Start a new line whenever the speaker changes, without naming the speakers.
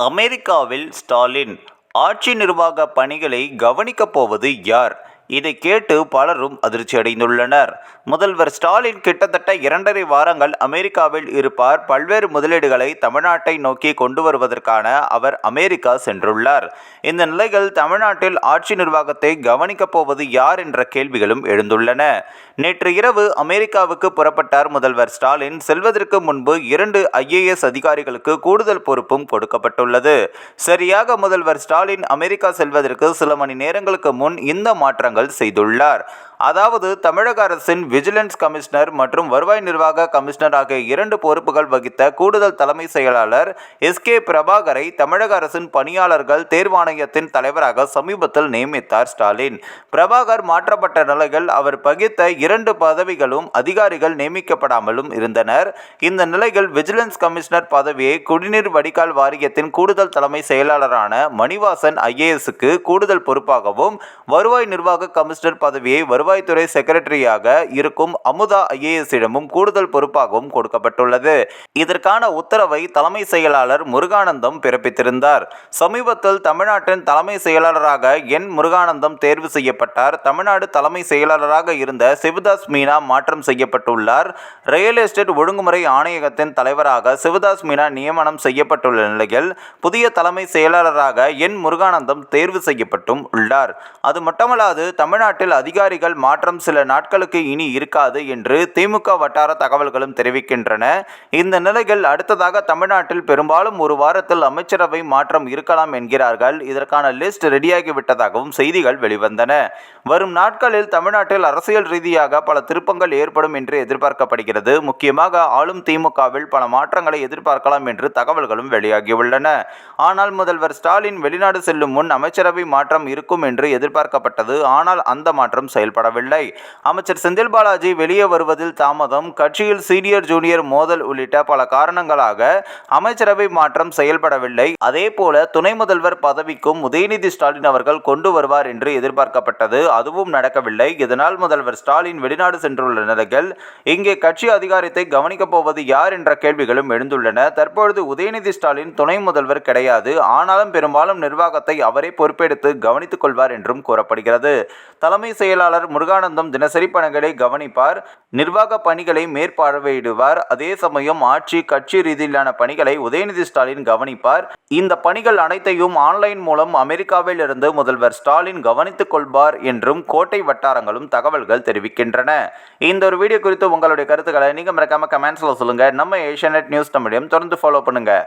அமெரிக்காவில் ஸ்டாலின் ஆட்சி நிர்வாக பணிகளை கவனிக்கப் போவது யார்? இதை கேட்டு பலரும் அதிர்ச்சியடைந்துள்ளனர் முதல்வர் ஸ்டாலின் கிட்டத்தட்ட இரண்டரை வாரங்கள் அமெரிக்காவில் இருப்பார். பல்வேறு முதலீடுகளை தமிழ்நாட்டை நோக்கி கொண்டு வருவதற்கான அவர் அமெரிக்கா சென்றுள்ளார். இந்த நிலையில் தமிழ்நாட்டில் ஆட்சி நிர்வாகத்தை கவனிக்கப் போவது யார் என்ற கேள்விகளும் எழுந்துள்ளன. நேற்று இரவு அமெரிக்காவுக்கு புறப்பட்டார் முதல்வர் ஸ்டாலின். செல்வதற்கு முன்பு இரண்டு ஐஏஎஸ் அதிகாரிகளுக்கு கூடுதல் பொறுப்பும் கொடுக்கப்பட்டுள்ளது. சரியாக முதல்வர் ஸ்டாலின் அமெரிக்கா செல்வதற்கு சில மணி நேரங்களுக்கு முன் இந்த மாற்றங்கள் செய்துள்ளார். அதாவது தமிழக அரசின் விஜிலன்ஸ் கமிஷனர் மற்றும் வருவாய் நிர்வாக கமிஷனர் ஆகிய இரண்டு பொறுப்புகள் வகித்த கூடுதல் தலைமை செயலாளர் எஸ் கே பிரபாகரை தமிழக அரசின் பணியாளர்கள் தேர்வாணையத்தின் தலைவராக சமீபத்தில் நியமித்தார் ஸ்டாலின். பிரபாகர் மாற்றப்பட்ட நிலையில் அவர் பகித்த இரண்டு பதவிகளும் அதிகாரிகள் நியமிக்கப்படாமலும் இருந்தனர். இந்த நிலையில் விஜிலன்ஸ் கமிஷனர் பதவியை குடிநீர் வடிகால் வாரியத்தின் கூடுதல் தலைமை செயலாளரான மணிவாசன் ஐஏஎஸ்க்கு கூடுதல் பொறுப்பாகவும் வருவாய் நிர்வாக கமிஷனர் பதவியை வருவாய்த்துறை செக்ரட்டரியாக இருக்கும் அமுதா ஐஏஎஸிடமும் கூடுதல் பொறுப்பாகவும் கொடுக்கப்பட்டுள்ளது. இதற்கான உத்தரவை தலைமை செயலாளர் முருகானந்தம் பிறப்பித்திருந்தார். சமீபத்தில் தமிழ்நாட்டின் தலைமை செயலாளராக என். முருகானந்தம் தேர்வு செய்யப்பட்டார். தமிழ்நாடு தலைமை செயலாளராக இருந்த சிவதாஸ் மீனா மாற்றம் செய்யப்பட்டுள்ளார். ரியல் எஸ்டேட் ஒழுங்குமுறை ஆணையகத்தின் தலைவராக சிவதாஸ் மீனா நியமனம் செய்யப்பட்டுள்ள நிலையில் புதிய தலைமை செயலாளராக என். முருகானந்தம் தேர்வு செய்யப்பட்டும் உள்ளார். அது மட்டுமல்லாது தமிழ்நாட்டில் அதிகாரிகள் மாற்றம் சில நாட்களுக்கு இனி இருக்காது என்று திமுக வட்டார தகவல்களும் தெரிவிக்கின்றன. இந்த நிலையில் அடுத்ததாக தமிழ்நாட்டில் பெரும்பாலும் ஒரு வாரத்தில் அமைச்சரவை மாற்றம் இருக்கலாம் என்கிறார்கள். இதற்கான லிஸ்ட் ரெடியாகிவிட்டதாகவும் செய்திகள் வெளிவந்தன. வரும் நாட்களில் தமிழ்நாட்டில் அரசியல் ரீதியாக பல திருப்பங்கள் ஏற்படும் என்று எதிர்பார்க்கப்படுகிறது. முக்கியமாக ஆளும் திமுகவில் பல மாற்றங்களை எதிர்பார்க்கலாம் என்று தகவல்களும் வெளியாகியுள்ளன. ஆனால் முதல்வர் ஸ்டாலின் வெளிநாடு செல்லும் முன் அமைச்சரவை மாற்றம் இருக்கும் என்று எதிர்பார்க்கப்பட்டது. ஆனால் அந்த மாற்றம் செயல்படவில்லை அமைச்சர் செந்தில் பாலாஜி வெளியே வருவதில் தாமதம். கட்சியில் சீனியர் ஜூனியர் மோதல் உள்ளிட்ட பல காரணங்களாக அமைச்சரவை மாற்றம் செயல்படவில்லை. அதே போல துணை முதல்வர் பதவிக்கும் உதயநிதி ஸ்டாலின் அவர்கள் கொண்டு வருவார் என்று எதிர்பார்க்கப்பட்டது. அதுவும் நடக்கவில்லை. இதனால் முதல்வர் ஸ்டாலின் வெளிநாடு சென்றுள்ள நிலையில் இங்கே கட்சி அதிகாரத்தை கவனிக்கப் போவது யார் என்ற கேள்விகளும் எழுந்துள்ளன. தற்பொழுது உதயநிதி ஸ்டாலின் துணை முதல்வர் கிடையாது. ஆனாலும் பெரும்பாலும் நிர்வாகத்தை அவரே பொறுப்பெடுத்து கவனித்துக் கொள்வார் என்றும் கூறப்படுகிறது. தலைமை செயலாளர் முருகானந்தம் தினசரி பணிகளை கவனிப்பார். நிர்வாக பணிகளை மேற்பார்வையிடுவார். அதே சமயம் ஆட்சி கட்சி ரீதியிலான பணிகளை உதயநிதி ஸ்டாலின் கவனிப்பார். இந்த பணிகள் அனைத்தையும் ஆன்லைன் மூலம் அமெரிக்காவில் இருந்து முதல்வர் ஸ்டாலின் கவனித்துக் கொள்வார் என்றும் கோட்டை வட்டாரங்களும் தகவல்கள் தெரிவிக்கின்றன. இந்த ஒரு வீடியோ குறித்து உங்களுடைய கருத்துக்களை நீங்கள் மறக்காம கமெண்ட்ஸில் சொல்லுங்கள் நம்ம ஏஷியநெட் நியூஸ் தமிழையும் தொடர்ந்து ஃபாலோ பண்ணுங்கள்